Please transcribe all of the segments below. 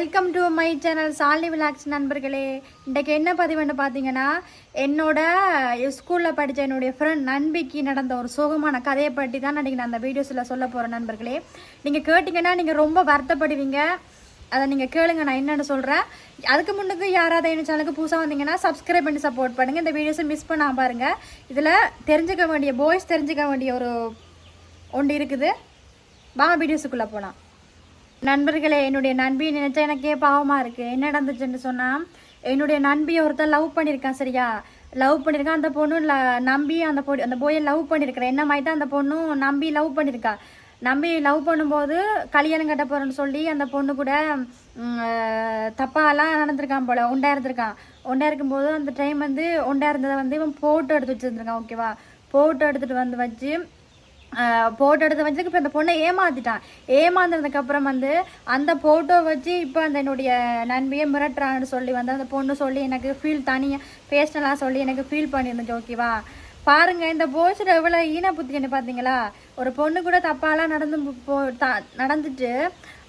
Welcome to my channel Sali vlogs நண்பர்களே. இன்றைக்கு என்ன பதிவுன்னு பார்த்தீங்கன்னா என்னோட ஸ்கூலில் படித்த என்னுடைய ஃப்ரெண்ட் நண்பிக்கு நடந்த ஒரு சோகமான கதையை பற்றி தான் நான் நான் அந்த வீடியோஸில் சொல்ல போகிறேன் நண்பர்களே. நீங்கள் கேட்டிங்கன்னா நீங்கள் ரொம்ப வருத்தப்படுவீங்க. அதை நீங்கள் கேளுங்க நான் என்னென்னு சொல்கிறேன் அதுக்கு முன்னுக்கு யாராவது என்ன சேனலுக்கு புதுசாக வந்தீங்கன்னா சப்ஸ்கிரைப் பண்ணி சப்போர்ட் பண்ணுங்கள் இந்த வீடியோஸை மிஸ் பண்ணாம பாருங்கள் இதில் தெரிஞ்சுக்க வேண்டிய பாய்ஸ் தெரிஞ்சுக்க வேண்டிய ஒரு ஒன்று இருக்குது. வாங்க வீடியோஸுக்குள்ளே போகலாம் நண்பர்களே என்னுடைய நண்பியை நினைச்சா எனக்கே பாவமாக இருக்குது என்ன நடந்துச்சுன்னு சொன்னால் என்னுடைய நண்பியை ஒருத்தர் லவ் பண்ணியிருக்கான் சரியா? லவ் பண்ணியிருக்கான் அந்த பொண்ணு ல- நம்பி அந்த பொ அந்த போயை லவ் பண்ணியிருக்கிறேன் என்ன மாதிரி தான் அந்த பொண்ணும் நம்பி லவ் பண்ணியிருக்கா நம்பி லவ் பண்ணும்போது கல்யாணம் கட்ட போகிறேன்னு சொல்லி அந்த பொண்ணு கூட தப்பாலாம் நடந்திருக்கான் போல ஒண்டா இருந்திருக்கான். ஒண்டா இருக்கும்போது அந்த டைம் வந்து ஒண்டா இருந்ததை வந்து இவன் ஃபோட்டோ எடுத்து வச்சுருந்துருக்கான் ஓகேவா ஃபோட்டோ எடுத்துகிட்டு வந்து வச்சு போட்டோ எடுத்து வச்சதுக்கு இப்போ அந்த பொண்ணை ஏமாத்திட்டான். ஏமாந்ததுக்கப்புறம் வந்து அந்த போட்டோ வச்சு இப்போ அந்த என்னுடைய நண்பியை மிரட்டுறான்னு சொல்லி வந்து அந்த பொண்ணு சொல்லி எனக்கு ஃபீல் தனியாக பேசினலாம் சொல்லி எனக்கு ஃபீல் பண்ணியிருந்துச்சு ஓகேவா பாருங்க இந்த போஸ்டர் எவ்வளோ ஈன புத்தின்னு பார்த்தீங்களா ஒரு பொண்ணு கூட தப்பாலாம் நடந்து போ த- நடந்துட்டு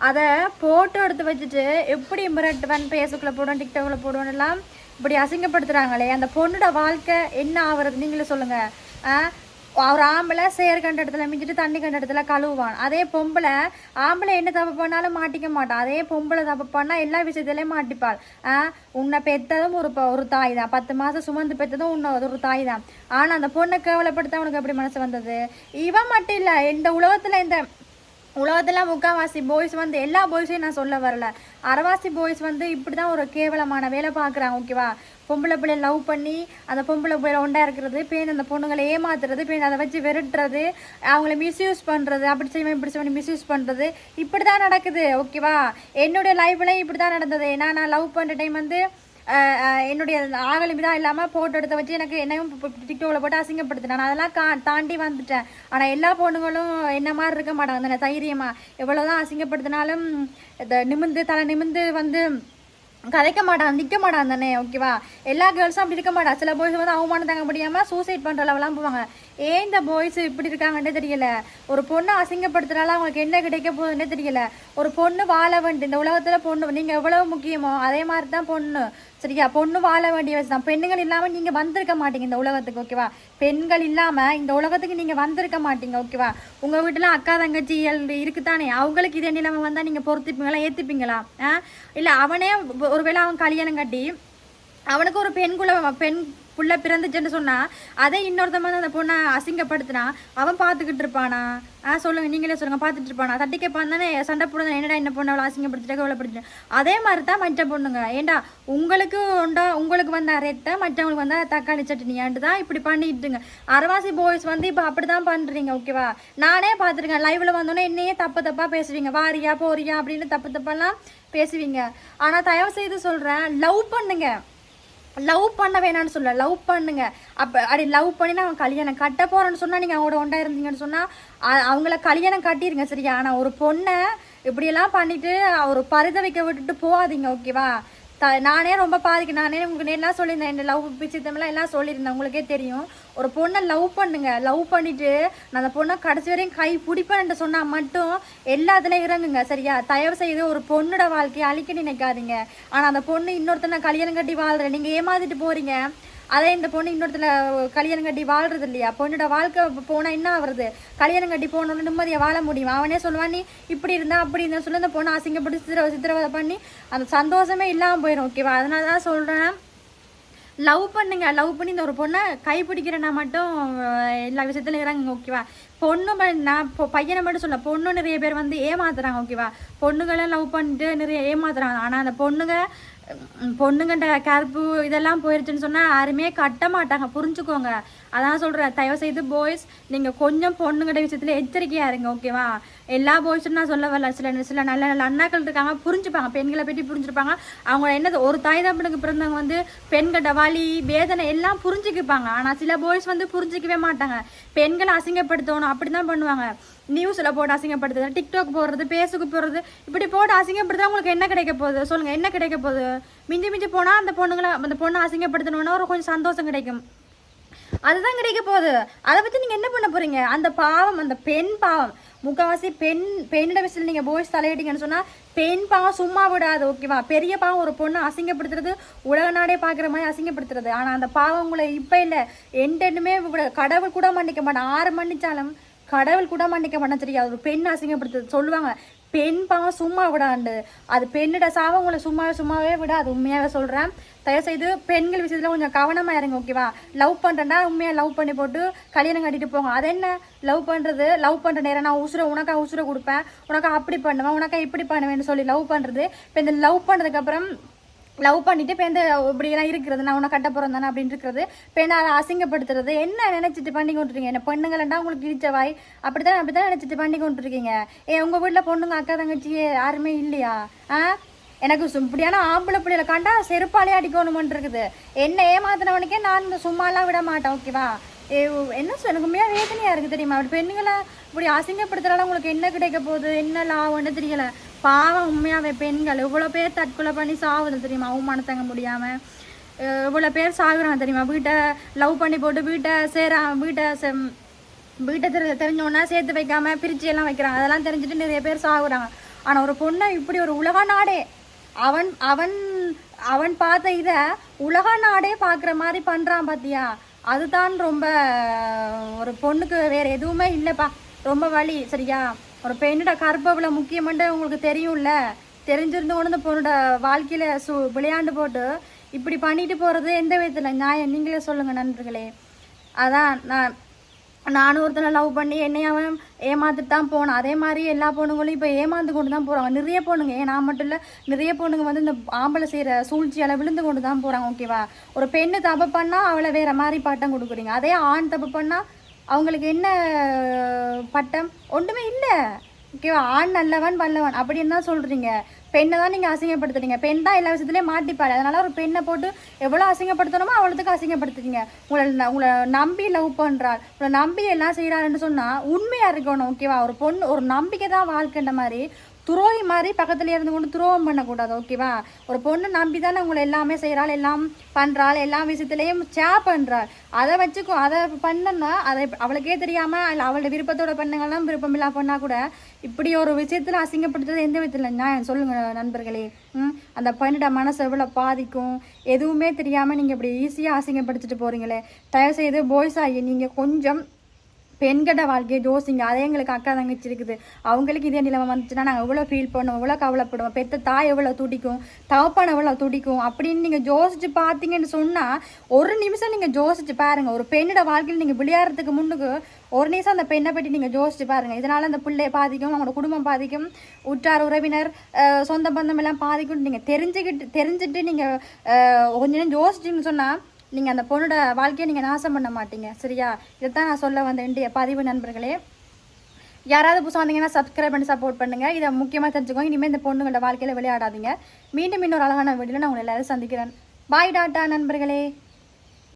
அதை போட்டோ எடுத்து வச்சுட்டு எப்படி மிரட்டுவேன் ஃபேஸ்புக்கில் போடுவேன் டிக்டாக்ல போடுவேன் எல்லாம் இப்படி அசிங்கப்படுத்துகிறாங்களே அந்த பொண்ணோட வாழ்க்கை என்ன ஆகுறது? நீங்களே சொல்லுங்கள் ஆ ஒரு ஆம்பளை சேர் கண்ட இடத்துல மிஞ்சிட்டு தண்ணி கண்ட இடத்துல கழுவுவான். அதே பொம்பளை ஆம்பளை என்ன தப்பு பண்ணாலும் மாட்டிக்க மாட்டான் அதே பொம்பளை தப்பு பண்ணால் எல்லா விஷயத்துலயும் மாட்டிப்பாள். உன்னை பெற்றதும் ஒரு ப- ஒரு தாய் தான். பத்து மாதம் சுமந்து பெற்றதும் உன்னை ஒரு தாய் தான். ஆனால் அந்த பொண்ணை கேவலப்படுத்த அவனுக்கு எப்படி மனசு வந்தது? இவன் மட்டும் இல்லை இந்த உலகத்தில் இந்த உலகத்தில் முக்கால்வாசி பாய்ஸ் வந்து எல்லா பாய்ஸையும் நான் சொல்ல வரல. அரவாசி பாய்ஸ் வந்து இப்படி தான் ஒரு கேவலமான வேலை பார்க்குறாங்க ஓகேவா பொம்பளை பிள்ளைய லவ் பண்ணி அந்த பொம்பளை பிள்ளையில ஒண்டா இருக்கிறது பேன் அந்த பொண்ணுங்களை ஏமாத்துறது பேன் அதை வச்சு விரட்டுறது அவங்கள மிஸ்யூஸ் பண்ணுறது அப்படி செய்வேன் இப்படி செய்வேன் மிஸ்யூஸ் பண்ணுறது இப்படி தான் நடக்குது ஓகேவா என்னுடைய லைஃப்லையும் இப்படி தான் நடந்தது. ஏன்னா நான் லவ் பண்ணுற டைம் வந்து என்னுடைய ஆகலிமி தான் இல்லாமல் ஃபோட்டோ எடுத்து வச்சு எனக்கு என்னையும் டிக்டோவில் போட்டு அசிங்கப்படுத்தினேன் நான் அதெல்லாம் கா தாண்டி வந்துட்டேன். ஆனால் எல்லா பொண்ணுங்களும் என்ன மாதிரி இருக்க மாட்டாங்க. அந்த தைரியமாக எவ்வளோதான் அசிங்கப்படுத்தினாலும் இதை நிமிந்து தலை நிமிந்து வந்து கதைக்க மாட்டான் நிற்க மாட்டான் தானே ஓகேவா எல்லா கேர்ள்ஸும் அப்படி இருக்க மாட்டான் சில பாய்ஸ் வந்து அவமானம் தாங்க முடியாமல் சூசைட் பண்ணுற லெவலாம் போவாங்க. ஏன் இந்த பாய்ஸ் இப்படி இருக்காங்கன்னே தெரியல. ஒரு பொண்ணை அசிங்கப்படுத்துறால அவங்களுக்கு என்ன கிடைக்க போகுதுன்னே தெரியல. ஒரு பொண்ணு வாழ வேண்டிய இந்த உலகத்தில் பொண்ணு நீங்கள் எவ்வளவு முக்கியமோ அதே மாதிரி தான் பொண்ணு. சரியா? பொண்ணு வாழ வேண்டிய வயசு தான் பெண்கள் இல்லாமல் நீங்கள் வந்திருக்க மாட்டீங்க இந்த உலகத்துக்கு ஓகேவா பெண்கள் இல்லாமல் இந்த உலகத்துக்கு நீங்கள் வந்திருக்க மாட்டீங்க ஓகேவா உங்கள் வீட்டில் அக்கா தங்கச்சி இருக்குதானே? அவங்களுக்கு இதே நிலைமை வந்தால் நீங்கள் பொறுத்துப்பீங்களா ஏற்றுப்பீங்களா ஆ? இல்லை அவனே ஒருவேளை அவன் கல்யாணம் கட்டி அவனுக்கு ஒரு பெண் குல பெண் புள்ள பிறந்துச்சுன்னு சொன்னால் அதை இன்னொருத்தன் வந்து அந்த பொண்ணை அசிங்கப்படுத்தினா அவன் பார்த்துக்கிட்டு இருப்பானா? ஆ சொல்லுங்க நீங்களே சொல்லுங்க பார்த்துட்டு இருப்பானா? தட்டி கேட்பான் தானே சண்டை போடுறது என்னடா என்ன பொண்ணு அவ்வளோ அசிங்கப்படுத்திட்டு கவலைப்படுத்திட்டு அதே மாதிரி தான் மற்ற பொண்ணுங்க. ஏண்டா உங்களுக்கு உண்டா உங்களுக்கு வந்த ரெத்தை மற்றவங்களுக்கு வந்தால் தக்காளி சட்னியாண்டு தான் இப்படி பண்ணிட்டுங்க அரவாசி பாய்ஸ் வந்து இப்போ அப்படி தான் பண்ணுறீங்க ஓகேவா நானே பார்த்துருக்கேன் லைவில் வந்தோன்னே என்னையே தப்பு தப்பாக பேசுவீங்க. வாரியா போறியா அப்படின்னு தப்பு தப்பெல்லாம் பேசுவீங்க. ஆனால் தயவு செய்து சொல்கிறேன் லவ் பண்ணுங்க. லவ் பண்ண வேணாம்னு சொல்ல லவ் பண்ணுங்க. அப்போ அப்படி லவ் பண்ணி நான் கல்யாணம் கட்ட போகிறேன்னு சொன்னால் நீங்கள் அவங்களோட ஒண்டா இருந்தீங்கன்னு சொன்னால் அவங்கள கல்யாணம் கட்டிடுங்க சரியா? ஆனால் ஒரு பொண்ணை இப்படியெல்லாம் பண்ணிட்டு ஒரு பரிதவிக்க விட்டுட்டு போகாதீங்க ஓகேவா? த நானே ரொம்ப பாதிக்கு நானே உங்களுக்கு எல்லாம் சொல்லியிருந்தேன் என்ன லவ் பிச்சித்தமெல்லாம் எல்லாம் சொல்லியிருந்தேன் உங்களுக்கே தெரியும். ஒரு பொண்ணை லவ் பண்ணுங்க லவ் பண்ணிவிட்டு நான் அந்த பொண்ணை கடைசி வரையும் கை பிடிப்பேன்ட்டு சொன்னால் மட்டும் எல்லாத்துலேயும் இறங்குங்க சரியா? தயவு செய்து ஒரு பொண்ணோட வாழ்க்கையை அழிக்க நினைக்காதீங்க. ஆனால் அந்த பொண்ணு இன்னொருத்தனை கல்யாணம் கட்டி வாழ்கிறேன் நீங்கள் ஏமாத்திட்டு போகிறீங்க அதே இந்த பொண்ணு இன்னொருத்தல கல்யாணம் கட்டி வாழ்றது இல்லையா? பொண்ணோட வாழ்க்கை போனால் என்ன ஆகுறது? கல்யாணம் கட்டி போனோன்னு நிம்மதியை வாழ முடியும்? அவனே சொல்லுவான் நீ இப்படி இருந்தா அப்படி இருந்தா சொல்லி. அந்த பொண்ணை அசிங்கப்பட்டு சித்திர சித்திரவதை பண்ணி அந்த சந்தோஷமே இல்லாமல் போயிடும் ஓகேவா? அதனால தான் சொல்கிறேன் லவ் பண்ணுங்க. லவ் பண்ணி இந்த ஒரு பொண்ணை கைப்பிடிக்கிறேன்னா மட்டும் எல்லா விஷயத்துலையும் இறங்குங்க ஓகேவா? பொண்ணு நான் இப்போ பையனை மட்டும் சொல்ல பொண்ணு நிறைய பேர் வந்து ஏமாத்துறாங்க ஓகேவா பொண்ணுகளை லவ் பண்ணிட்டு நிறைய ஏமாத்துறாங்க. ஆனால் அந்த பொண்ணுங்க உம், பொண்ணுங்கண்ட கருப்பு இதெல்லாம் போயிருச்சுன்னு சொன்னால் யாருமே கட்ட மாட்டாங்க. புரிஞ்சுக்கோங்க. அதான் சொல்கிறேன் தயவு செய்து பாய்ஸ் நீங்கள் கொஞ்சம் பொண்ணுங்கட விஷயத்தில் எச்சரிக்கையாக இருங்க ஓகேவா எல்லா பாய்ஸும் நான் சொல்ல வரல. சில சில நல்ல நல்ல அண்ணாக்கள் இருக்காங்க புரிஞ்சுப்பாங்க. பெண்களை பற்றி புரிஞ்சுப்பாங்க அவங்க என்னது ஒரு தாய் தப்பனுக்கு பிறந்தவங்க வந்து பெண்கிட்ட வலி வேதனை எல்லாம் புரிஞ்சுக்கிப்பாங்க. ஆனால் சில பாய்ஸ் வந்து புரிஞ்சிக்கவே மாட்டாங்க. பெண்களை அசிங்கப்படுத்தணும் அப்படி தான் பண்ணுவாங்க. நியூஸில் போட்டு அசிங்கப்படுத்துறது டிக்டாக் போடுறது பேஸுக்கு போடுறது இப்படி போட்டு அசிங்கப்படுத்தா உங்களுக்கு என்ன கிடைக்க போகுது? சொல்லுங்கள் என்ன கிடைக்க போகுது? மிஞ்சி மிஞ்சி போனால் அந்த பொண்ணுங்களை அந்த பொண்ணை அசிங்கப்படுத்தணுன்னா ஒரு கொஞ்சம் சந்தோஷம் கிடைக்கும். அதுதான் கிடைக்க போகுது. அதை பற்றி நீங்கள் என்ன பண்ண போகிறீங்க அந்த பாவம் அந்த பெண் பாவம். முக்கால்வாசி பெண் பெண்ணிட விஷயத்தில் நீங்கள் பாய்ஸ் தலையிட்டீங்கன்னு சொன்னால் பெண் பாவம் சும்மா விடாது ஓகேவா பெரிய பாவம் ஒரு பொண்ணை அசிங்கப்படுத்துறது உலக நாடே பார்க்குற மாதிரி அசிங்கப்படுத்துறது. ஆனால் அந்த பாவம் உங்களை இப்போ இல்லை. எண்டென்னுமே விட கடவுள் கூட மன்னிக்க மாட்டேன். ஆறு மன்னிச்சாலும் கடவுள் கூட மன்னிக்க மாட்டேன் தெரியாது. ஒரு பெண் அசிங்கப்படுத்துறது சொல்லுவாங்க. பெண் பாவம் சும்மா விடாண்டு. அது பெண்ணிட சாவம் உங்களை சும்மாவே சும்மாவே விட அது உண்மையாகவே சொல்கிறேன் தயவுசெய்து பெண்கள் விஷயத்தில் கொஞ்சம் கவனமாக இருங்க ஓகேவா லவ் பண்ணுறேன்னா உண்மையாக லவ் பண்ணி போட்டு கல்யாணம் கட்டிட்டு போங்க. அது என்ன? லவ் பண்ணுறது லவ் பண்ணுற நேரம் நான் உசுரை உனக்கா உசுரை கொடுப்பேன். உனக்கா அப்படி பண்ணுவேன் உனக்கா இப்படி பண்ணுவேன்னு சொல்லி லவ் பண்ணுறது இப்போ இந்த லவ் பண்ணதுக்கப்புறம் லவ் பண்ணிட்டு இப்போ எந்த இப்படியெல்லாம் இருக்கிறது? நான் உன்னை கட்ட போகிறேன் தானே அப்படின்னு இருக்கிறது. பெண்ணை அதை அசிங்கப்படுத்துறது? என்ன நினச்சிட்டு பண்ணி கொண்டுருக்கீங்க? என்ன பொண்ணுங்களா உங்களுக்கு இடிச்ச வாய்? அப்படி தான் அப்படி தான் நினச்சிட்டு பண்ணி கொண்டுருக்கீங்க. ஏ உங்கள் வீட்டில் பொண்ணுங்க அக்கா தங்கச்சி யாருமே இல்லையா? ஆ? எனக்கு இப்படியான ஆம்பளை பிள்ளைகளை கண்டா செருப்பாலே அடிக்கணுமென்று இருக்குது என்ன ஏமாத்தினவனுக்கே நான் இந்த சும்மாலாம் விட மாட்டேன். ஓகேவா ஏ, என்ன சொல் எனக்கு உண்மையாக வேதனையாக இருக்குது தெரியுமா? அப்படி பெண்ணுங்களை இப்படி அசிங்கப்படுத்துறதால உங்களுக்கு என்ன கிடைக்க போகுது? என்ன லாபம்னு தெரியலை. பாவம் உண்மையாகவே பெண்கள். இவ்வளோ பேர் தற்கொலை பண்ணி சாவுது தெரியுமா? அவமானம் தங்க முடியாமல் இவ்வளோ பேர் சாகுறாங்க தெரியுமா? வீட்டை லவ் பண்ணி போட்டு வீட்டை சேரா வீட்டை செம் வீட்டை தெரி தெரிஞ்சோன்னா சேர்த்து வைக்காமல் பிரிச்சு எல்லாம் வைக்கிறாங்க. அதெல்லாம் தெரிஞ்சுட்டு நிறைய பேர் சாகுறாங்க. ஆனால் ஒரு பொண்ணை இப்படி ஒரு உலக நாடே அவன் அவன் அவன் பார்த்த இதை உலக நாடே பார்க்குற மாதிரி பண்ணுறான் பார்த்தியா அதுதான் ரொம்ப ஒரு பொண்ணுக்கு வேறு எதுவுமே இல்லைப்பா. ரொம்ப வலி சரியா? ஒரு பெண்ணோட கற்பவில முக்கியமன்ட்டு உங்களுக்கு தெரியும்ல? தெரிஞ்சிருந்து கொண்டு இந்த பொண்ணோட வாழ்க்கையில் சு விளையாண்டு போட்டு இப்படி பண்ணிட்டு போகிறது எந்த விதத்தில்? நியாயம். நீங்களே சொல்லுங்கள் நண்பர்களே. அதான் நான் நானும் ஒருத்தனை லவ் பண்ணி என்னை அவன் ஏமாந்துட்டு தான் போனான். அதே மாதிரி எல்லா பொண்ணுங்களும் இப்போ ஏமாந்து கொண்டு தான் போகிறாங்க நிறைய பொண்ணுங்க ஏன் நான் மட்டும் இல்லை நிறைய பொண்ணுங்க வந்து இந்த ஆம்பளை செய்கிற சூழ்ச்சியால் விழுந்து கொண்டு தான் போகிறாங்க ஓகேவா ஒரு பெண்ணு தப்பு பண்ணால் அவளை வேறு மாதிரி பட்டம் கொடுக்குறீங்க. அதே ஆண் தப்பு பண்ணால் அவங்களுக்கு என்ன பட்டம்? ஒன்றுமே இல்லை. ஓகேவா? ஆண் நல்லவன் வல்லவன். அப்படின்னு தான் சொல்கிறீங்க பெண்ணை தான் நீங்கள் அசிங்கப்படுத்துறீங்க. பெண் தான் எல்லா விஷயத்துலையும் மாட்டிப்பாரு. அதனால் ஒரு பெண்ணை போட்டு எவ்வளோ அசிங்கப்படுத்தணுமோ அவ்வளோத்துக்கு அசிங்கப்படுத்துறீங்க உங்களை ந- உங்களை நம்பி லவ் பண்ணுறாள் உங்களை நம்பி எல்லாம் செய்கிறாருன்னு சொன்னால் உண்மையாக இருக்கணும். ஓகேவா? ஒரு பொண்ணு ஒரு நம்பிக்கை தான் வாழ்க்கைன்ற மாதிரி துரோகி மாதிரி பக்கத்தில் இருந்து கொண்டு துரோகம் பண்ணக்கூடாது ஓகேவா ஒரு பொண்ணு நம்பி தானே உங்களை எல்லாமே செய்கிறாள் எல்லாம் பண்ணுறாள் எல்லா விஷயத்துலேயும் சே பண்ணுறாள் அதை வச்சுக்கோ அதை பண்ணனா அதை அவளுக்கே தெரியாமல் இல்லை அவளோட விருப்பத்தோட பண்ணுங்கள்லாம் விருப்பம் இல்லாமல் பண்ணால் கூட இப்படி ஒரு விஷயத்தில் அசிங்கப்படுத்துறது எந்த விதத்தில்? நியாயம் சொல்லுங்கள் நண்பர்களே. ம் அந்த பெண்ணோட மனசு எவ்வளோ பாதிக்கும்? எதுவுமே தெரியாமல் நீங்கள் இப்படி ஈஸியாக அசிங்கப்படுத்திட்டு போகிறீங்களே தயவுசெய்து பாய்ஸ் ஆகி நீங்கள் கொஞ்சம் பெண்களோட வாழ்க்கையை யோசிங்க. அதே எங்களுக்கு அக்கா தங்கச்சி இருக்குது. அவங்களுக்கு இதே நிலைமை வந்துச்சுன்னா நாங்கள் எவ்வளோ ஃபீல் பண்ணுவோம் எவ்வளோ கவலைப்படுவோம். பெத்த தாய் எவ்வளோ துடிக்கும் தவப்பான எவ்வளோ துடிக்கும் அப்படின்னு நீங்கள் யோசிச்சு பார்த்தீங்கன்னு சொன்னால் ஒரு நிமிஷம் நீங்கள் யோசிச்சு பாருங்கள் ஒரு பெண்ணோட வாழ்க்கையில் நீங்கள் விளையாடுறதுக்கு முன்னுக்கு ஒரு நிமிஷம் அந்த பெண்ணை பற்றி நீங்கள் யோசிச்சு பாருங்கள் இதனால் அந்த பிள்ளையை பாதிக்கும் அவங்களோட குடும்பம் பாதிக்கும் உற்றார் உறவினர் சொந்த பந்தம் எல்லாம் பாதிக்கும் நீங்கள் தெரிஞ்சுக்கிட்டு தெரிஞ்சுட்டு நீங்கள் கொஞ்ச நேரம் யோசிச்சிங்கன்னு சொன்னால் நீங்கள் அந்த பொண்ணோட வாழ்க்கையை நீங்கள் நாசம் பண்ண மாட்டீங்க சரியா? இதைத்தான் நான் சொல்ல வந்த இன்றைய பதிவு நண்பர்களே. யாராவது புதுசாக வந்தீங்கன்னா சப்ஸ்கிரைப் பண்ணி சப்போர்ட் பண்ணுங்கள் இதை முக்கியமாக தெரிஞ்சுக்கோங்க. இனிமேல் இந்த பொண்ணுங்களோட வாழ்க்கையில் விளையாடாதீங்க. மீண்டும் இன்னொரு அழகான வீடியோவில் நான் உங்களை எல்லாரும் சந்திக்கிறேன். பாய் டாட்டா நண்பர்களே.